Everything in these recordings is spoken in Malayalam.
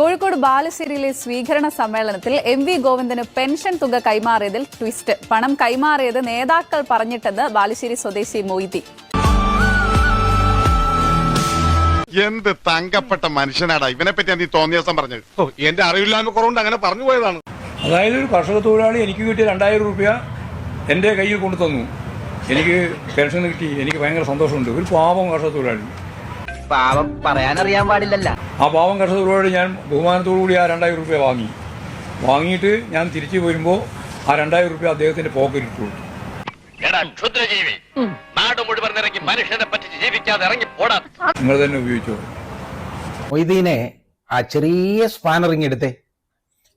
കോഴിക്കോട് ബാലുശ്ശേരിയിലെ സ്വീകരണ സമ്മേളനത്തിൽ എം വി ഗോവിന്ദന് പെൻഷൻ തുക കൈമാറിയതിൽ ട്വിസ്റ്റ്. പണം കൈമാറിയത് നേതാക്കൾ പറഞ്ഞിട്ടെന്ന് ബാലുശ്ശേരി സ്വദേശി മൊയ്തി എന്ത് തങ്കപ്പെട്ട മനുഷ്യനാടാ? ഇവനെ പറ്റി നീ തോന്നിയ ദിവസം പറഞ്ഞത്? ഓ എന്റെ അറിവില്ലായ്മ കുറവുണ്ട് അങ്ങനെ പറഞ്ഞു പോയതാണ്. അതായത് ഒരു കർഷക തൊഴിലാളി എനിക്ക് കിട്ടിയ രണ്ടായിരം രൂപ എന്റെ കയ്യിൽ കൊണ്ടു തന്നു എനിക്ക് പെൻഷൻ കിട്ടി എനിക്ക് ഭയങ്കര സന്തോഷമുണ്ട്. ഒരു പാവം കർഷക തൊഴിലാളി. പാവം പറയാനറിയാൻ പാടില്ലല്ല. ആ പാവം കർഷക തൊഴിലാളി ഞാൻ ബഹുമാനത്തോടു കൂടി ആ രണ്ടായിരം രൂപ വാങ്ങി. വാങ്ങിയിട്ട് ഞാൻ തിരിച്ചു വരുമ്പോ ആ രണ്ടായിരം രൂപ അദ്ദേഹത്തിന്റെ പോക്കറ്റിൽ ഇട്ടു. കൊടുത്തു എടാ ക്ഷുദ്രജീവി നാട് മുഴുവൻ ഇറങ്ങി മനുഷ്യനെ പറ്റിച്ച് ജീവിക്കാതെ ഇറങ്ങി പോടാ. നിങ്ങൾ തന്നെ ഉപയോഗിച്ചോ. മൊയ്തീനെ ആ ചെറിയ സ്പാനറിങ് എടുത്തേ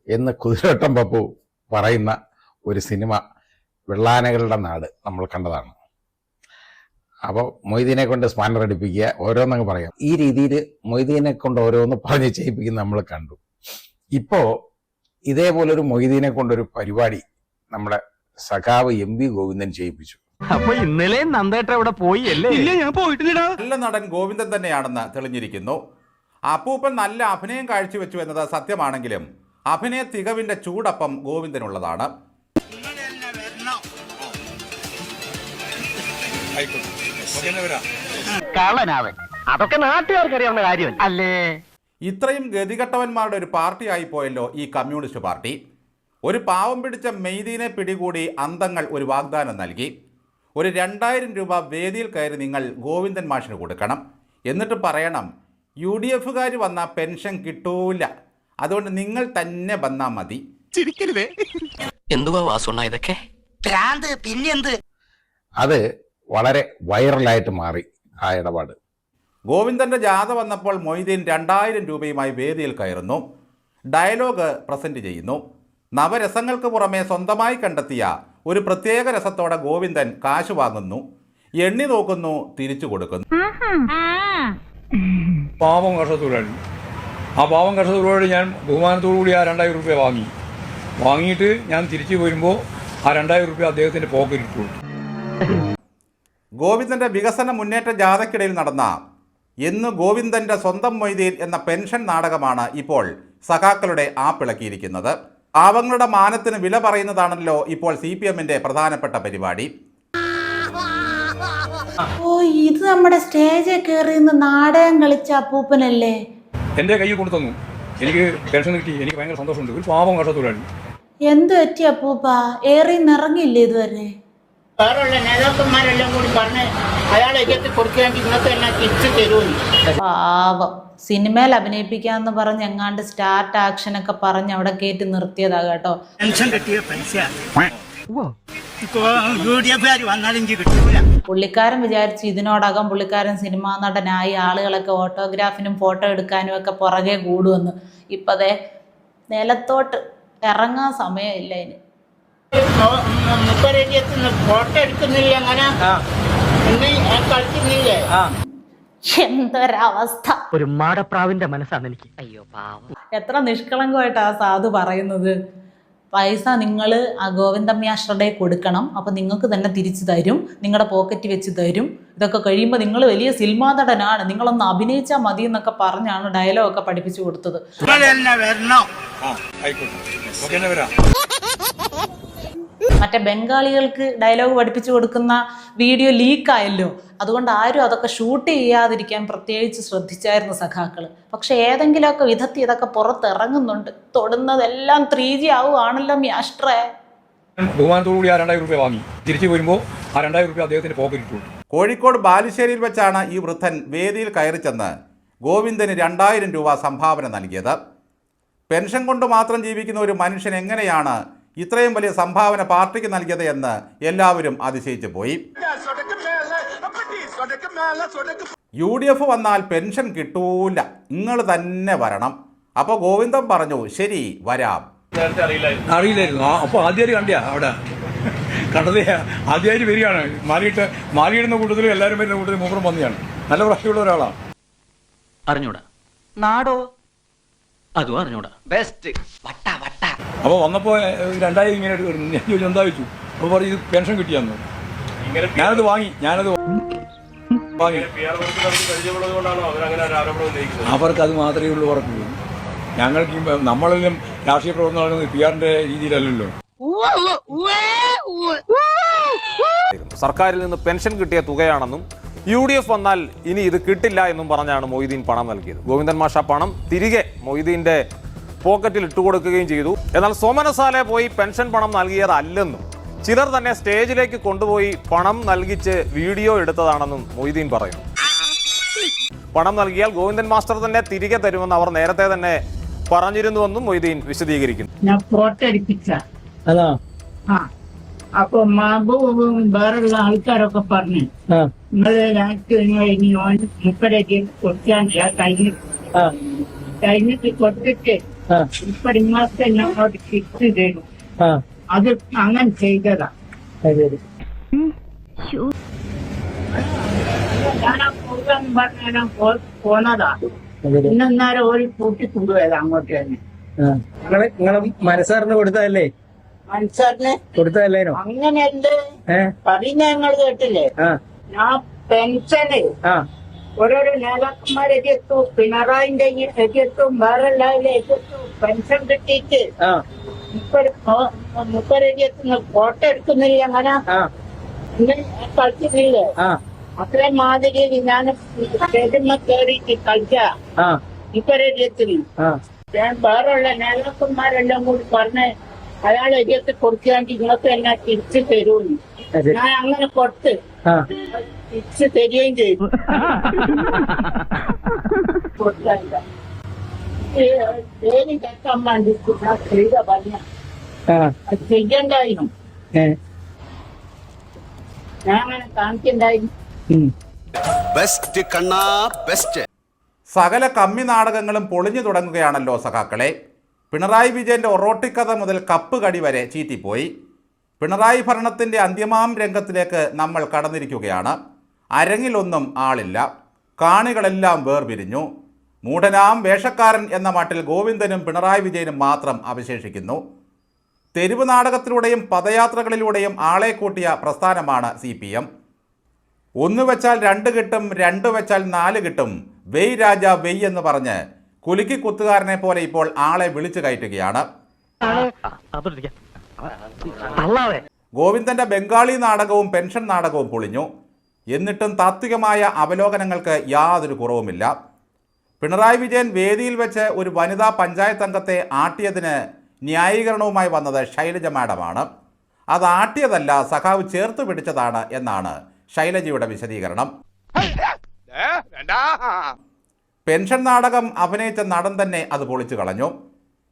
എന്ന് കുതിരവട്ടം പപ്പു പറയുന്ന ഒരു സിനിമ വെള്ളാനകളുടെ നാട് നമ്മൾ കണ്ടതാണ്. അപ്പോൾ മൊയ്തീനെ കൊണ്ട് സ്പാനർ അടിപ്പിക്കുക ഓരോന്നങ്ങ് പറയാം. ഈ രീതിയിൽ മൊയ്തീനെ കൊണ്ട് ഓരോന്ന് പറഞ്ഞ് ചെയ്യിപ്പിക്കുന്ന നമ്മൾ കണ്ടു. ഇപ്പോൾ ഇതേപോലൊരു മൊയ്തീനെ കൊണ്ടൊരു പരിപാടി നമ്മുടെ സഖാവ് എം വി ഗോവിന്ദൻ ചെയ്യിപ്പിച്ചു. അപ്പൊ ഇന്നലെ നന്ദേട്ട അവിടെ പോയി അല്ലേ ഇല്ല ഞാൻ പോയിട്ടില്ലടാ. നല്ല നടൻ ഗോവിന്ദൻ തന്നെയാണെന്ന് തെളിഞ്ഞിരിക്കുന്നു. അപ്പൂപ്പൻ നല്ല അഭിനയം കാഴ്ചവെച്ചു എന്നത് സത്യമാണെങ്കിലും അഭിനയ തികവിന്റെ ചൂടപ്പം ഗോവിന്ദനുള്ളതാണ്. കള്ളനാവൻ. അതൊക്കെ നാട്ടുകാർക്ക് അറിയാവുന്ന കാര്യമല്ല? അല്ലേ? ഇത്രയും ഗതികെട്ടവന്മാരുടെ ഒരു പാർട്ടിയായി പോയല്ലോ ഈ കമ്മ്യൂണിസ്റ്റ് പാർട്ടി. ഒരു പാവം പിടിച്ച മെയ്തീനെ പിടികൂടി അന്തങ്ങൾ ഒരു വാഗ്ദാനം നൽകി. ഒരു രണ്ടായിരം രൂപ വേദിയിൽ കയറി നിങ്ങൾ ഗോവിന്ദൻ മാഷിന് കൊടുക്കണം. എന്നിട്ട് പറയണം യു ഡി എഫുകാർ വന്ന പെൻഷൻ കിട്ടൂല. അതുകൊണ്ട് നിങ്ങൾ തന്നെ വന്നാൽ മതി. എന്തുവാ വാസുണ്ണ ഇതൊക്കെ? അത് വളരെ വൈറലായിട്ട് മാറി ആ ഇടപാട്. ഗോവിന്ദന്റെ ജാഥ വന്നപ്പോൾ മൊയ്തീൻ രണ്ടായിരം രൂപയുമായി വേദിയിൽ കയറുന്നു. ഡയലോഗ് പ്രസന്റ് ചെയ്യുന്നു. നവരസങ്ങൾക്ക് പുറമെ സ്വന്തമായി കണ്ടെത്തിയ ഒരു പ്രത്യേക രസത്തോടെ ഗോവിന്ദൻ കാശ് വാങ്ങുന്നു. എണ്ണി നോക്കുന്നു തിരിച്ചു കൊടുക്കുന്നു. പാവം കർഷകത്തൊഴിലാളി ആ പാവം കർഷകത്തൊഴിലാളി ഞാൻ ബഹുമാനത്തോടു കൂടി ആ രണ്ടായിരം രൂപ വാങ്ങി. വാങ്ങിയിട്ട് ഞാൻ തിരിച്ചു വരുമ്പോൾ ആ രണ്ടായിരം രൂപ അദ്ദേഹത്തിന്റെ പോക്കറ്റ് ഇട്ടു കൊടുത്തു. ഗോവിന്ദന്റെ വികസന മുന്നേറ്റ ജാഥയ്ക്കിടയിൽ നടന്ന എന്ന് ഗോവിന്ദന്റെ സ്വന്തം മൊയ്തീൻ എന്ന പെൻഷൻ നാടകമാണ് ഇപ്പോൾ സഖാക്കളുടെ ആപ്പിളക്കിയിരിക്കുന്നത് പാവങ്ങളുടെ മാനത്തിന് വില പറയുന്നതാണല്ലോ ഇപ്പോൾ സി പി എമ്മിന്റെ പ്രധാനപ്പെട്ട പരിപാടി. ഓ ഇത് നമ്മുടെ സ്റ്റേജിൽ കയറി നാടകം കളിച്ച അപ്പൂപ്പനല്ലേ? എന്റെ കൈ കൊണ്ടു തന്നു. എനിക്ക് പെൻഷൻ കിട്ടി. എനിക്ക് ഭയങ്കര സന്തോഷമുണ്ട്. ഒരു പാവം തൊഴിലാളി. എന്ത് പറ്റി അപ്പൂപ്പ? ഏറി നിറങ്ങില്ലേ ഇതുവരെ? വേറെയുള്ള നേതാക്കന്മാരെല്ലാം കൂടി പറഞ്ഞ് അയാളെ എത്തി കൊടുക്കുകയാണെങ്കിൽ ഇന്നത്തെ എല്ലാം തിരിച്ചു തരുമെന്ന്. പാവം. സിനിമയിൽ അഭിനയിപ്പിക്കാന്ന് പറഞ്ഞ് എങ്ങാണ്ട് സ്റ്റാർട്ട് ആക്ഷൻ ഒക്കെ പറഞ്ഞ് അവിടെ കയറ്റി നിർത്തിയതാ കേട്ടോ. പെൻഷൻ കിട്ടിയ പൈസ. പുള്ളിക്കാരൻ വിചാരിച്ചു ഇതിനോടകം പുള്ളിക്കാരൻ സിനിമാ നടനായി ആളുകളൊക്കെ ഓട്ടോഗ്രാഫിനും ഫോട്ടോ എടുക്കാനും ഒക്കെ പുറകെ കൂടുമെന്ന്. ഇപ്പതേ നിലത്തോട്ട് ഇറങ്ങാൻ സമയമില്ല ഇനി. ഫോട്ടോ എടുക്കുന്നില്ല അങ്ങനെ. കളിക്കുന്നില്ലേ? എന്തൊരവസ്ഥ. ഒരു മാടപ്രാവിന്റെ മനസ്സാണ് എനിക്ക്. അയ്യോ പാവം. എത്ര നിഷ്കളങ്കമായിട്ട് ആ സാധു പറയുന്നത്. പൈസ നിങ്ങൾ ആ ഗോവിന്ദമ്യാശ്രടെ കൊടുക്കണം. അപ്പം നിങ്ങൾക്ക് തന്നെ തിരിച്ചു തരും. നിങ്ങളുടെ പോക്കറ്റ് വെച്ച് തരും. ഇതൊക്കെ കഴിയുമ്പോൾ നിങ്ങൾ വലിയ സിനിമാ നടനാണ്. നിങ്ങളൊന്ന് അഭിനയിച്ചാൽ മതി എന്നൊക്കെ പറഞ്ഞാണ് ഡയലോഗ് ഒക്കെ പഠിപ്പിച്ചു കൊടുത്തത്. മറ്റേ ബംഗാളികൾക്ക് ഡയലോഗ് പഠിപ്പിച്ചു കൊടുക്കുന്ന വീഡിയോ ലീക്കായല്ലോ അതുകൊണ്ട് ആരും അതൊക്കെ ഷൂട്ട് ചെയ്യാതിരിക്കാൻ പ്രത്യേകിച്ച് ശ്രദ്ധിച്ചായിരുന്നു സഖാക്കൾ പക്ഷെ ഏതെങ്കിലുമൊക്കെ വിധത്തിൽ ഇതൊക്കെ പുറത്തിറങ്ങുന്നുണ്ട്. തൊടുന്നതെല്ലാം ത്രീ ജി ആവുകയാണല്ലോ മ്യാഷ്ട്രേ. ബഹുമാനത്തോടുകൂടി ആ രണ്ടായിരം രൂപ വാങ്ങി. തിരിച്ചു വരുമ്പോൾ ആ രണ്ടായിരം രൂപ അദ്ദേഹത്തിന്റെ പോക്കറ്റിട്ടു കോഴിക്കോട് ബാലുശ്ശേരിയിൽ വെച്ചാണ് ഈ വൃദ്ധൻ വേദിയിൽ കയറി ചെന്ന് ഗോവിന്ദന് രണ്ടായിരം രൂപ സംഭാവന നൽകിയത്. പെൻഷൻ കൊണ്ട് മാത്രം ജീവിക്കുന്ന ഒരു മനുഷ്യൻ എങ്ങനെയാണ് ഇത്രയും വലിയ സംഭാവന പാർട്ടിക്ക് നൽകിയത് എന്ന് എല്ലാവരും അതിശയിച്ചു പോയി. യു ഡി എഫ് വന്നാൽ പെൻഷൻ കിട്ടൂല. നിങ്ങൾ തന്നെ വരണം. അപ്പോൾ ഗോവിന്ദൻ പറഞ്ഞു ശരി വരാം. അറിയില്ലായിരുന്നു. അപ്പോൾ ആദ്യമായിട്ട് കണ്ടിയാ അവിടെ. കണ്ടത് ആദ്യമായിട്ട് വരികയാണ്. മാറിയിട്ട് മാറിയിടുന്ന കൂട്ടത്തിൽ എല്ലാവരും വരുന്ന കൂട്ടത്തിൽ മൂപ്പറും വന്നിയാണ്. നല്ല പ്രായമുള്ള ഒരാളാണ് അറിഞ്ഞൂടാ. നാടോ? അതും അറിഞ്ഞൂടാ. ബെസ്റ്റ് വട്ട. അപ്പോൾ വന്നപ്പോൾ രണ്ടായിരം ഇങ്ങനെ ഒരു ഞാൻ ചോദിച്ചു എന്താ ചോദിച്ചു? അപ്പോൾ പറഞ്ഞു ഇത് പെൻഷൻ കിട്ടിയാന്ന്. ഞാനത് വാങ്ങി ഞാനത് വാങ്ങി. അവർക്ക് അത് മാത്രമേ ഉള്ളൂ അവർക്ക് ഞങ്ങൾക്ക് നമ്മളെല്ലാം രാഷ്ട്രീയ പ്രവർത്തനം നടക്കുന്നത് പി ആറിന്റെ രീതിയിലല്ലല്ലോ. സർക്കാരിൽ നിന്ന് പെൻഷൻ കിട്ടിയ തുകയാണെന്നും യു ഡി എഫ് വന്നാൽ ഇനി ഇത് കിട്ടില്ല എന്നും പറഞ്ഞാണ് മൊയ്തീൻ പണം നൽകിയത്. ഗോവിന്ദൻ മാഷ പണം തിരികെ മൊയ്തീന്റെ പോക്കറ്റിൽ ഇട്ടുകൊടുക്കുകയും ചെയ്തു. എന്നാൽ സോമനസാലെ പോയി പെൻഷൻ പണം നൽകിയതല്ലെന്നും ചിലർ തന്നെ സ്റ്റേജിലേക്ക് കൊണ്ടുപോയി പണം നൽകിച്ച് വീഡിയോ എടുത്തതാണെന്നും മൊയ്തീൻ പറയുന്നു. പണം നൽകിയാൽ ഗോവിന്ദൻ മാസ്റ്റർ തന്നെ തിരികെ തരുമെന്ന് അവർ നേരത്തെ തന്നെ പറഞ്ഞിരുന്നുവെന്നും മൊയ്തീൻ വിശദീകരിക്കുന്നു. ഞാൻ ഫോട്ടോ അപ്പൊ മഹബൂബും വേറെയുള്ള ആൾക്കാരൊക്കെ പറഞ്ഞു നിങ്ങൾ ഞങ്ങൾക്ക് നിങ്ങൾ ഇനി ഓൻ മുപ്പരേക്ക് കൊടുക്കാൻ കഴിഞ്ഞിട്ട്. കഴിഞ്ഞിട്ട് കൊടുത്തിട്ട് ആ. ഇപ്പൊ നിങ്ങൾക്ക് ഞങ്ങളോട് തിരിച്ചു തരും അത് അങ്ങനെ ചെയ്തതാ. ശരി ഞാൻ പോന്നതാ. ഇന്നേരം ഒരു കൂട്ടി കൊണ്ടുപോയത് അങ്ങോട്ട് തന്നെ. നിങ്ങളെ നിങ്ങളെ മനസ്സാറിന് കൊടുത്തതല്ലേ? മനസ്സാറിന്? കൊടുത്തതല്ലേനോ? അങ്ങനെയല്ലേ? ഏ? പറയുന്ന ഞങ്ങൾ കേട്ടില്ലേ? ആ. ഞാൻ പെൻഷന്. ആ. ഓരോരോ നേതാക്കന്മാരെ എത്തിയത്തു പിണറായിന്റെ എത്തിയത്തും വേറെ എല്ലാവരും എത്തിയത്തു പെൻഷൻ കിട്ടിയിട്ട് ആ. കോട്ട ഫോട്ടോ എടുക്കുന്നില്ല അങ്ങനെ. ആ. അത്രയും മാതിരി ഞാൻ കേറിയിട്ട് കയറിയിട്ട് കളിച്ച. ആ. ഞാൻ വേറെയുള്ള നേതാക്കന്മാരെല്ലാം കൂടി പറഞ്ഞ് അയാൾ എതിർത്ത് കൊടുക്കാണ്ട് നിങ്ങൾക്ക് എന്നെ തിരിച്ചു തരൂന്ന്. ഞാൻ അങ്ങനെ കൊടുത്ത്. തിരിച്ചു തരികയും ചെയ്തു. കേൾക്കാൻ വേണ്ടി ഞാൻ ചെയ്ത പറഞ്ഞ അത് ചെയ്യണ്ടായിരുന്നു. ഞാൻ അങ്ങനെ കാണിക്കണ്ടായിരുന്നു. ഉം. ബെസ്റ്റ് കണ്ണാ ബെസ്റ്റ്. സകല കമ്മി നാടകങ്ങളും പൊളിഞ്ഞു തുടങ്ങുകയാണല്ലോ സഖാക്കളെ. പിണറായി വിജയന്റെ ഒറോട്ടിക്കഥ മുതൽ കപ്പ് കടി വരെ ചീറ്റിപ്പോയി. പിണറായി ഭരണത്തിന്റെ അന്ത്യമാം രംഗത്തിലേക്ക് നമ്മൾ കടന്നിരിക്കുകയാണ്. അരങ്ങിലൊന്നും ആളില്ല കാണികളെല്ലാം വേർപിരിഞ്ഞു മൂഢനാം വേഷക്കാരൻ എന്ന മട്ടിൽ ഗോവിന്ദനും പിണറായി വിജയനും മാത്രം അവശേഷിക്കുന്നു തെരുവ് നാടകത്തിലൂടെയും പദയാത്രകളിലൂടെയും ആളെ കൂട്ടിയ പ്രസ്ഥാനമാണ് സി പി എം ഒന്ന് വെച്ചാൽ രണ്ട് കിട്ടും രണ്ട് വെച്ചാൽ നാല് കിട്ടും വെയ് രാജ വെയ് എന്ന് പറഞ്ഞ് കുലുക്കി കുത്തുകാരനെ പോലെ ഇപ്പോൾ ആളെ വിളിച്ചു കയറ്റുകയാണ് ഗോവിന്ദന്റെ ബംഗാളി നാടകവും പെൻഷൻ നാടകവും പൊളിഞ്ഞു എന്നിട്ടും താത്വികമായ അവലോകനങ്ങൾക്ക് യാതൊരു കുറവുമില്ല. പിണറായി വിജയൻ വേദിയിൽ വെച്ച് ഒരു വനിതാ പഞ്ചായത്ത് അംഗത്തെ ആട്ടിയതിന് ന്യായീകരണവുമായി വന്നത് ശൈലജ മാഡമാണ്. അത് ആട്ടിയതല്ല സഖാവ് ചേർത്ത് പിടിച്ചതാണ് എന്നാണ് ശൈലജയുടെ വിശദീകരണം. പെൻഷൻ നാടകം അഭിനയിച്ച നടൻ തന്നെ അത് പൊളിച്ചു കളഞ്ഞു.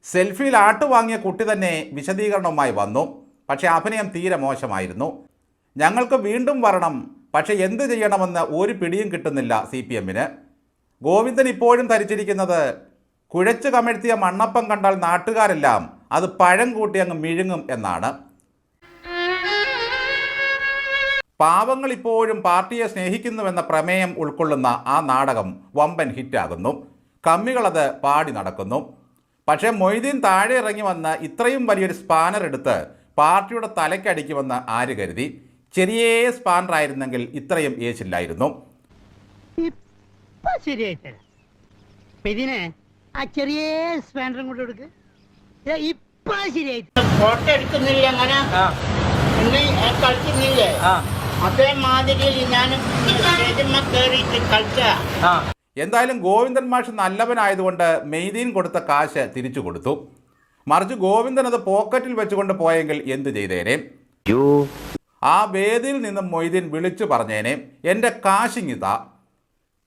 സെൽഫിയിൽ ആട്ട് വാങ്ങിയ കുട്ടി തന്നെ വിശദീകരണവുമായി വന്നു. പക്ഷേ അഭിനയം തീരെ മോശമായിരുന്നു. ഞങ്ങൾക്ക് വീണ്ടും വരണം പക്ഷേ എന്ത് ചെയ്യണമെന്ന് ഒരു പിടിയും കിട്ടുന്നില്ല സി പി എമ്മിന്. ഗോവിന്ദൻ ഇപ്പോഴും ധരിച്ചിരിക്കുന്നത് കുഴച്ചു കമഴ്ത്തിയ മണ്ണപ്പം കണ്ടാൽ നാട്ടുകാരെല്ലാം അത് പഴം കൂട്ടി അങ്ങ് മിഴുങ്ങും എന്നാണ്. പാവങ്ങൾ ഇപ്പോഴും പാർട്ടിയെ സ്നേഹിക്കുന്നുവെന്ന പ്രമേയം ഉൾക്കൊള്ളുന്ന ആ നാടകം വമ്പൻ ഹിറ്റാകുന്നു. കമ്മികളത് പാടി നടക്കുന്നു. പക്ഷേ മൊയ്തീൻ താഴെ ഇറങ്ങി വന്ന് ഇത്രയും വലിയൊരു സ്പാനർ എടുത്ത് പാർട്ടിയുടെ തലയ്ക്കടിക്കുമെന്ന് ആര് കരുതി? ചെറിയ സ്പാനർ ആയിരുന്നെങ്കിൽ ഇത്രയും ഏച്ചില്ലായിരുന്നു ചെറിയ സ്പാൻഡറും കൂടെ എടുക്ക്. ഇപ്പൊ ശരിയായി. ഫോട്ടോ എടുക്കുന്നില്ല അങ്ങനെ. കളിക്കുന്നില്ലേ? അതേമാതിരി ഞാൻ സ്റ്റേജിന്മേൽ കയറിയിട്ട് കളിച്ച. എന്തായാലും ഗോവിന്ദൻ മാഷ് നല്ലവനായതുകൊണ്ട് മെയ്തീൻ കൊടുത്ത കാശ് തിരിച്ചു കൊടുത്തു. മറിച്ച് ഗോവിന്ദൻ അത് പോക്കറ്റിൽ വെച്ചുകൊണ്ട് പോയെങ്കിൽ എന്ത് ചെയ്തേനെ? ആ വേദിയിൽ നിന്നും മൊയ്തീൻ വിളിച്ചു പറഞ്ഞേനെ എന്റെ കാശിങ്ങിത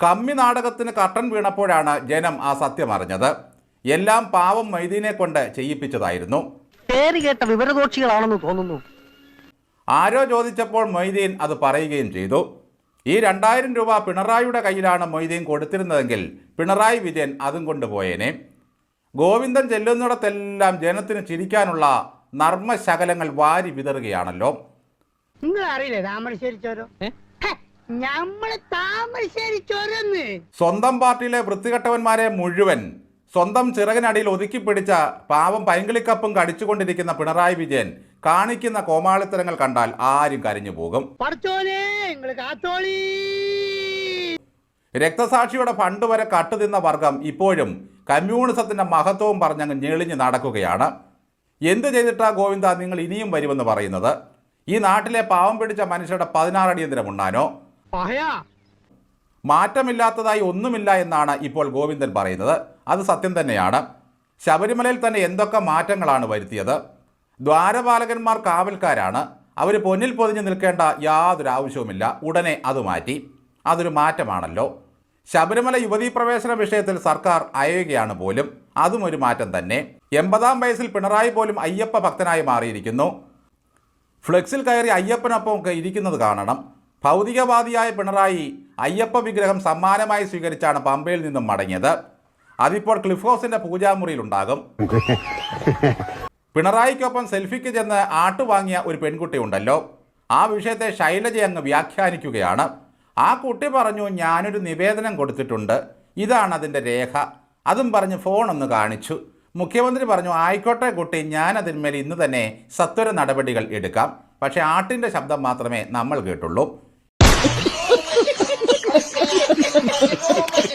കമ്മി നാടകത്തിന് കട്ടൻ വീണപ്പോഴാണ് ജനം ആ സത്യം അറിഞ്ഞത്. എല്ലാം പാവം മൊയ്തീനെ കൊണ്ട് ചെയ്യിപ്പിച്ചതായിരുന്നു. പേര് കേട്ട വിവരദോക്ഷികളാണെന്ന് തോന്നുന്നു. ആരോ ചോദിച്ചപ്പോൾ മൊയ്തീൻ അത് പറയുകയും ചെയ്തു. ഈ രണ്ടായിരം രൂപ പിണറായിയുടെ കയ്യിലാണ് മൊയ്തീൻ കൊടുത്തിരുന്നതെങ്കിൽ പിണറായി വിജയൻ അതും കൊണ്ടുപോയേനെ. ഗോവിന്ദൻ ചെല്ലുന്നിടത്തെല്ലാം ജനത്തിന് ചിരിക്കാനുള്ള നർമ്മശകലങ്ങൾ വാരി വിതറുകയാണല്ലോ. നിങ്ങൾ അറിയില്ലേ താമരശ്ശേരി ചോരോ നമ്മൾ താമരശ്ശേരി ചോരന്ന് സ്വന്തം പാർട്ടിയിലെ വൃത്തികെട്ടവന്മാരെ മുഴുവൻ സ്വന്തം ചിറകിനടിയിൽ ഒതുക്കി പിടിച്ച പാവം പൈങ്കിളിക്കപ്പും കടിച്ചുകൊണ്ടിരിക്കുന്ന പിണറായി വിജയൻ കാണിക്കുന്ന കോമാളിത്തരങ്ങൾ കണ്ടാൽ ആരും കരഞ്ഞു പോകും. രക്തസാക്ഷിയുടെ ഫണ്ട് വരെ കട്ടുതിന്ന വർഗം ഇപ്പോഴും കമ്മ്യൂണിസത്തിന്റെ മഹത്വവും പറഞ്ഞങ്ങ് ഞെളിഞ്ഞ് നടക്കുകയാണ്. എന്ത് ചെയ്തിട്ടാ ഗോവിന്ദ നിങ്ങൾ ഇനിയും വരുമെന്ന് പറയുന്നത്? ഈ നാട്ടിലെ പാവം പിടിച്ച മനുഷ്യരുടെ പതിനാറടിയന്തരം ഉണ്ടാനോ മാറ്റമില്ലാത്തതായി ഒന്നുമില്ല എന്നാണ് ഇപ്പോൾ ഗോവിന്ദൻ പറയുന്നത്. അത് സത്യം തന്നെയാണ്. ശബരിമലയിൽ തന്നെ എന്തൊക്കെ മാറ്റങ്ങളാണ് വരുത്തിയത്? ദ്വാരപാലകന്മാർ കാവൽക്കാരാണ്. അവർ പൊന്നിൽ പൊതിഞ്ഞ് നിൽക്കേണ്ട യാതൊരു ആവശ്യവുമില്ല. ഉടനെ അത് മാറ്റി. അതൊരു മാറ്റമാണല്ലോ. ശബരിമല യുവതീ പ്രവേശന വിഷയത്തിൽ സർക്കാർ അയയുകയാണ് പോലും. അതും ഒരു മാറ്റം തന്നെ. എൺപതാം വയസ്സിൽ പിണറായി പോലും അയ്യപ്പ ഭക്തനായി മാറിയിരിക്കുന്നു. ഫ്ലെക്സിൽ കയറി അയ്യപ്പനൊപ്പം ഒക്കെ ഇരിക്കുന്നത് കാണണം. ഭൗതികവാദിയായ പിണറായി അയ്യപ്പ വിഗ്രഹം സമ്മാനമായി സ്വീകരിച്ചാണ് പമ്പയിൽ നിന്നും മടങ്ങിയത്. അതിപ്പോൾ ക്ലിഫ് ഹൗസിന്റെ പൂജാമുറിയിലുണ്ടാകും പിണറായിക്കൊപ്പം സെൽഫിക്ക് ചെന്ന് ആട്ടുവാങ്ങിയ ഒരു പെൺകുട്ടി ഉണ്ടല്ലോ. ആ വിഷയത്തെ ശൈലജ അങ്ങ് വ്യാഖ്യാനിക്കുകയാണ്. ആ കുട്ടി പറഞ്ഞു ഞാനൊരു നിവേദനം കൊടുത്തിട്ടുണ്ട്. ഇതാണ് അതിന്റെ രേഖ. അതും പറഞ്ഞ് ഫോൺ ഒന്ന് കാണിച്ചു. മുഖ്യമന്ത്രി പറഞ്ഞു ആയിക്കോട്ടെ കുട്ടി ഞാനതിന്മേൽ ഇന്ന് തന്നെ സത്വര നടപടികൾ എടുക്കാം. പക്ഷേ ആട്ടിന്റെ ശബ്ദം മാത്രമേ നമ്മൾ കേട്ടുള്ളൂ.